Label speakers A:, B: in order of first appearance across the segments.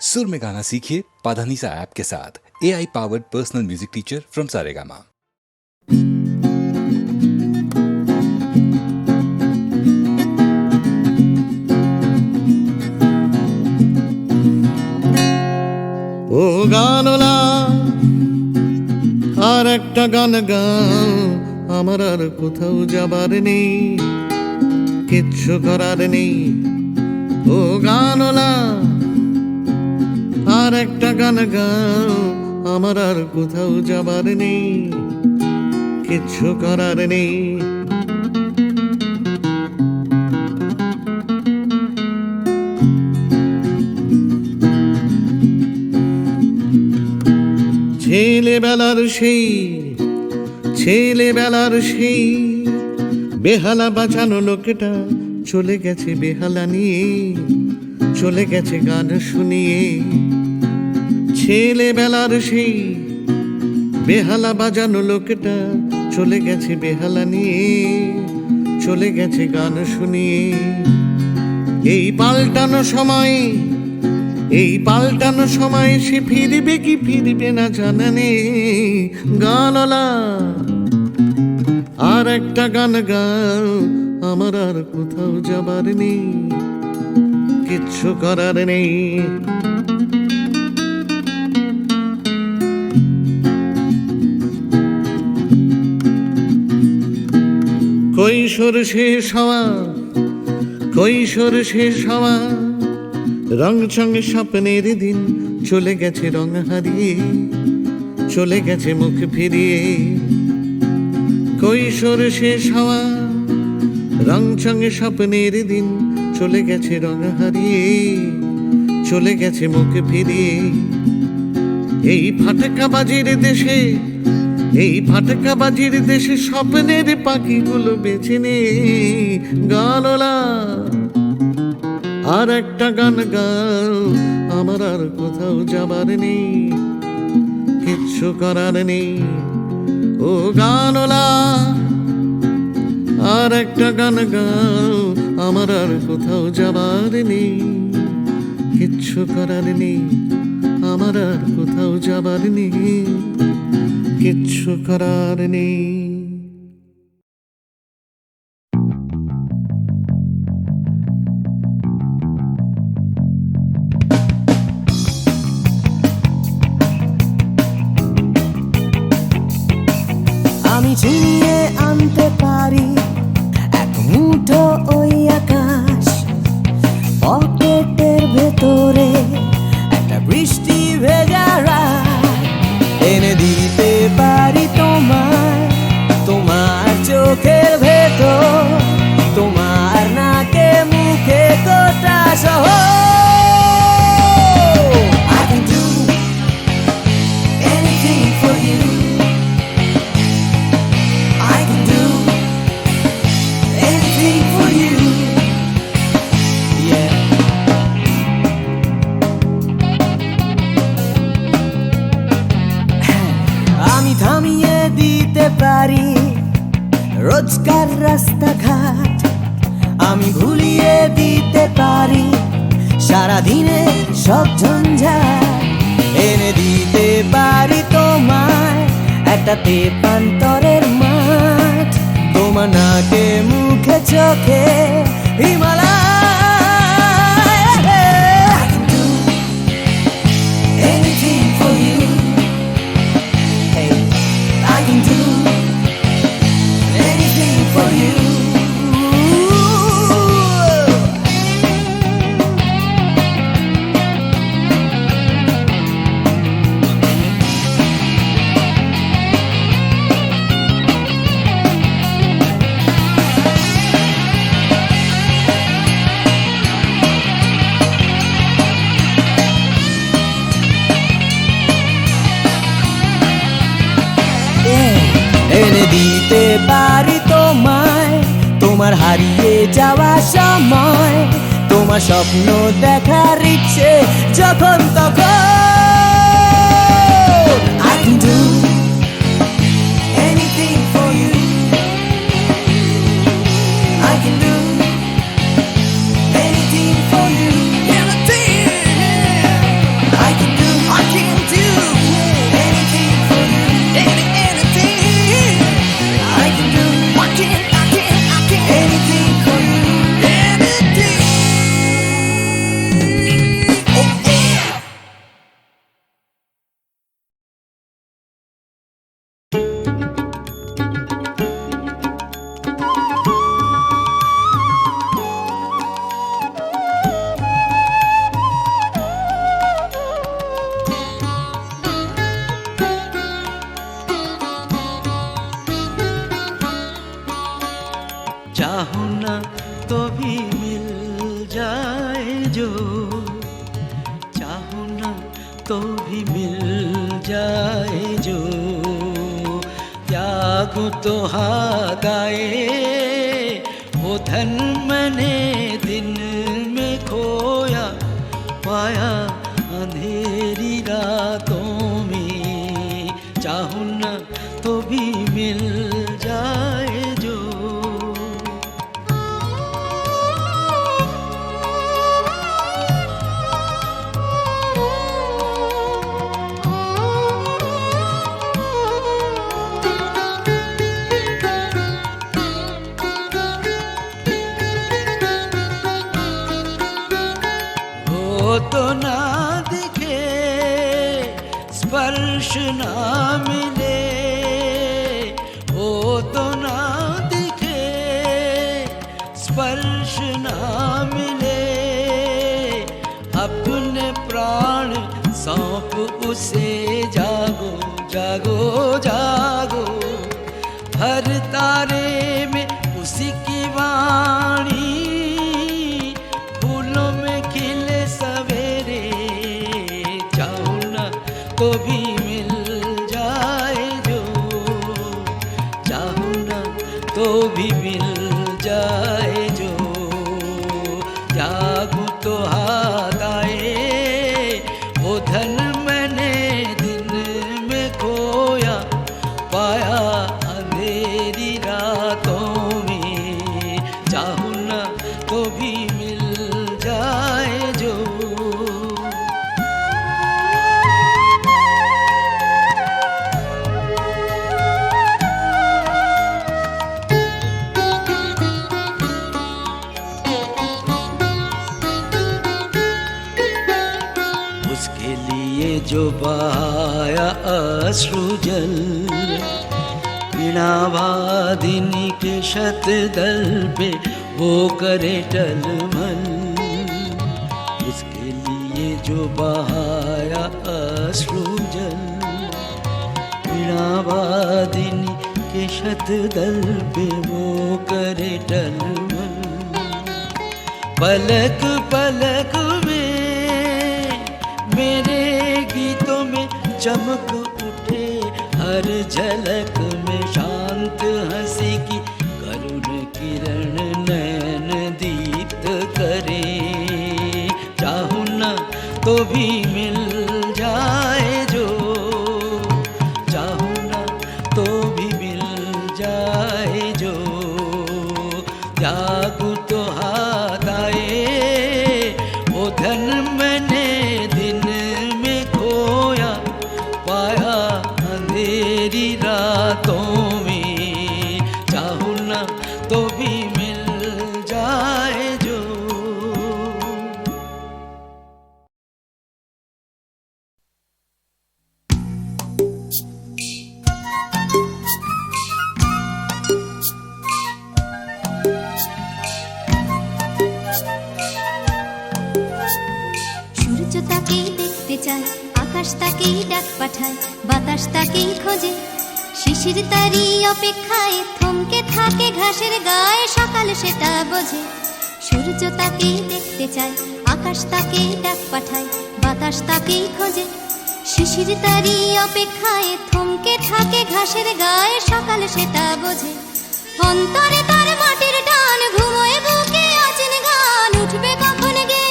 A: सुर में गाना सीखिए पाधानीसा ऐप के साथ A I powered personal music teacher from Saregama
B: ও গানলা আর একটা গান গাও আমার আর কোথাও যাবার নেই কিচ্ছু করার নেই ও গানলা আর একটা গান গাও, আমার আর কোথাও যাবার নেই, কিচ্ছু করার নেই। ছেলেবেলার সেই ছেলেবেলার সেই বেহালা বাঁচানো লোকটা চলে গেছে বেহালা নিয়ে, চলে গেছে গান শুনিয়ে। ছেলেবেলার সেই বেহালা বাজানো লোকটা চলে গেছে বেহালা নিয়ে, চলে গেছে গান শুনিয়ে। এই পাল্টানো সময়, এই পাল্টানো সময় সে ফিরবে কি ফিরবে না জানা নেই। গানলা আর একটা গান গাও, আমার আর কোথাও যাবার নেই, কিচ্ছু করার নেই। কৈশোর শেষ হওয়া, কৈশোর শেষ হওয়া। রং সঙ্গে স্বপ্নের দিন চলে গেছে রং হারিয়ে, চলে গেছে মুখ ফিরিয়ে। কৈশোর শেষ হওয়া রং সঙ্গে স্বপ্নের দিন চলে গেছে রং হারিয়ে, চলে গেছে মুখ ফিরিয়ে। এই ফাটকা বাজির দেশে এই ফাটকা বাজির দেশে স্বপ্নের পাখিগুলো বেছে নে, গানলা। আর একটা গান গাও, আমার আর কোথাও যাবার নেই, কিচ্ছু করার নেই। ও গানলা, আর একটা গান গাও, আমার আর কোথাও যাবার নেই, কিচ্ছু করার নেই, আমার আর কোথাও যাবার নেই। কিচ্ছু করার নেই।
C: আমি ছিনিয়ে আনতে পারি এক মুঠো ওই আকাশ পারি। রোজকার রাস্তাঘাট আমি ভুলিয়ে দিতে পারি। সারাদিনে সব ঝঞ্ঝাট এনে দিতে পারি তোমায়। একটা তেপান্তরের মাঠ তোমার নাকে, মুখে, চোখে হিমালয় যাওয়া সময় তোমার স্বপ্ন দেখার ইচ্ছে যখন তখন
D: त्यागू तो गाए वो धन मैंने दिन में खोया, पाया अंधेरी रातों में। चाहू न तो भी मिल ना मिले, वो तो ना दिखे, स्पर्श ना मिले। अपने प्राण सौंप उसे, जागो जागो जागो। हर तारे में उसी की वाणी तो भी मिल जाए जो जागू तो हाथ जो बाया अश्रुजल पीणावादिनी के शत दल पे वो करे टलमल उसके लिए जो बाया अश्रुजल पीणावादिनी के शत दल पे वो करे टल मन। पलक पलक में मेरे चमक उठे, हर झलक में शांत हँसी की करुण किरण नयन दीप्त करे। चाहू न तो भी तो भी मिल जाए जो
E: সূর্য তাকেই দেখতে চায় আকাশ তাকেই ডাক পাঠায় বাতাস তাকেই খোঁজে শিশির তারই অপেক্ষায় থমকে থাকে ঘাসের গায়ে সকাল সেটা বোঝে। সূর্য তাকেই দেখতে চায়, আকাশ তাকেই ডাক পাঠায়, বাতাস তাকেই খোঁজে। শিশির তারই অপেক্ষায় থমকে থাকে ঘাসের গায়ে সকাল সেটা বোঝে। অন্তরে তার মাটির টান, ঘুমোয় বুকে আছেন গান উঠবে কখন গে?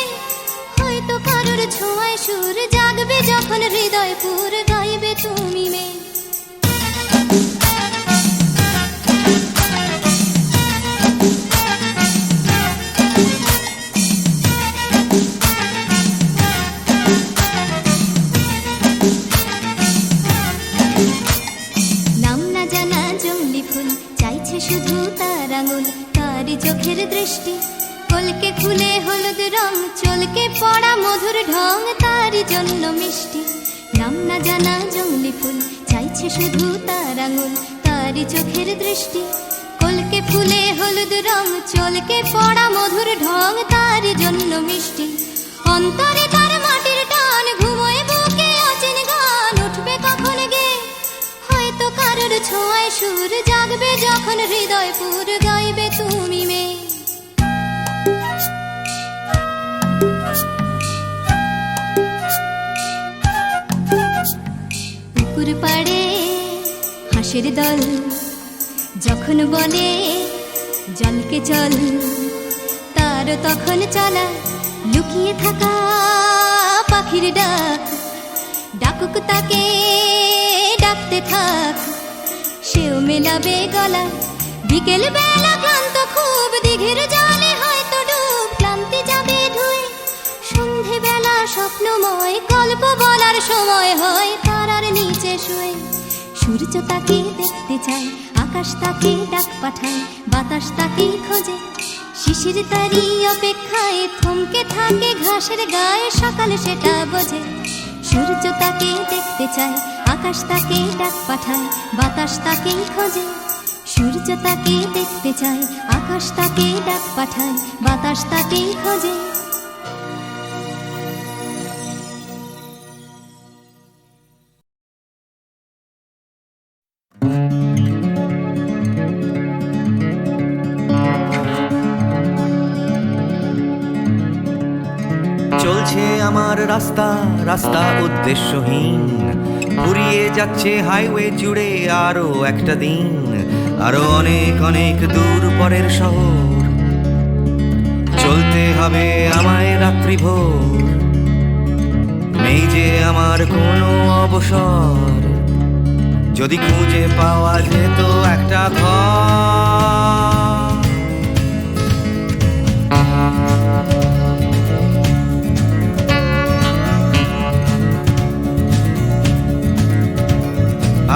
E: হয়তো কারোর ছোঁয়ায় সুর জাগবে যখন হৃদয় পুর গাইবে তুমি মেয়ে ফুল চাইছে শুধু তার আঙুল তারই চোখের দৃষ্টি। কলকে খুলে হলুদ রং, চলকে পড়া মধুর ঢং তারই জন্য মিষ্টি। নাম না জানা জঙ্গলি ফুল, চাইছে শুধু তার আঙুল তারই চোখের দৃষ্টি। কলকে ফুলে হলুদ রং, চলকে পড়া মধুর ঢং তারই জন্য মিষ্টি। অন্তরে কারোর ছোঁয়ায় সুর জাগবে যখন হৃদয় পুর গাইবে তুমি মেয়ে পুকুর পাড়ে হাঁসের দল যখন বলে, জলকে চল। তার তখন চলা লুকিয়ে থাকা পাখির ডাক। ডাকুক তাকে, ডাকতে থাক। সেও মেলাবে গলা। বিকেল বেলা ক্লান্ত খুব, দিঘির জলে হয়তো ডুব, ক্লান্তি যাবে ধুয়ে। সন্ধে বেলা স্বপ্নময়, গল্প বলার সময় হয় তারার নিচে শুয়ে। সূর্য তাকে দেখতে চায়, আকাশ তাকে ডাক পাঠায়, বাতাস তাকে খোঁজে। শিশির তারি অপেক্ষায় থমকে থাকে ঘাসের গায়ে, সকাল সেটা বোঝে। সূর্য তাকে দেখতে চায় আকাশ তাকে ডাক পাঠায়, বাতাস তাকে খোঁজে, সূর্য তাকে দেখতে চায়, আকাশ তাকে ডাক পাঠায়, বাতাস তাকে খোঁজে।
F: চলছে আমার রাস্তা রাস্তা উদ্দেশ্যহীন। ফুরিয়ে যাচ্ছে হাইওয়ে জুড়ে আরও একটা দিন, আরও অনেক অনেক দূর পরের শহর। চলতে হবে আমায় রাত্রি ভোর, নেই যে আমার কোনো অবসর। যদি খুঁজে পাওয়া যেত একটা ঘর।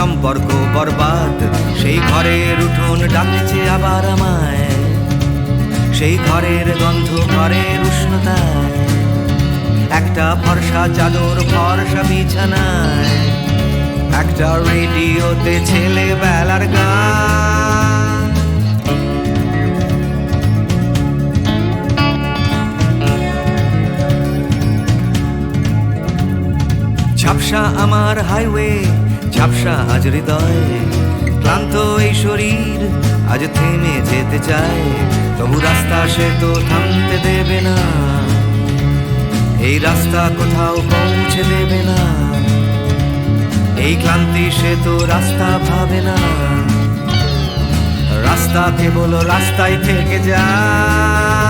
F: সম্পর্ক বরবাদ। সেই ঘরের উঠোন ডাকছে আবার আমায়। সেই ঘরের গন্ধ ঘরের উষ্ণতায়। একটা ফর্সা চাদর ফর্সা বিছানায়। একটা রেডিওতে ছেলে বেলার গান। ঝাপসা আমার হাইওয়ে ঝাপসা আজ হৃদয়, ক্লান্ত এই শরীর আজ থেমে যেতে চায়। তবু রাস্তা সে তো থামতে দেবে না, এই রাস্তা কোথাও পৌঁছে দেবে না। এই ক্লান্তি সে তো রাস্তা ভাবে না, রাস্তা কেবল রাস্তায় থেকে যায়।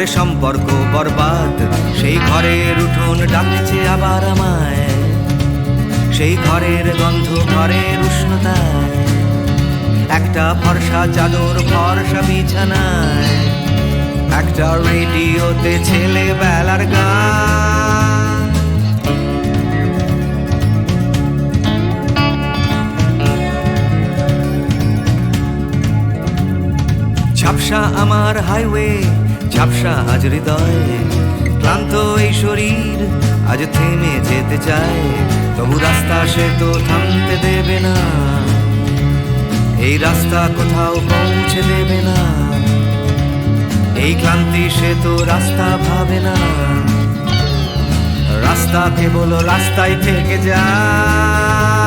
F: করে সম্পর্ক বরবাদ। সেই ঘরের উঠোন ডাকছে আবার আমায়। সেই ঘরের গন্ধ ঘরের উষ্ণতায়। একটা ফর্সা চাদর, ফর্সা বিছানায়। একটা রেডিওতে ছেলে বেলার গান। ঝাপসা আমার হাইওয়ে ঝাপসা আজ হৃদয়, ক্লান্ত এই শরীর আজ থেমে যেতে চায়। তবু রাস্তা সে তো থামতে দেবে না, এই রাস্তা কোথাও পৌঁছে দেবে না। এই ক্লান্তি সে তো রাস্তা ভাবে না, রাস্তা কেবল রাস্তায় থেকে যায়।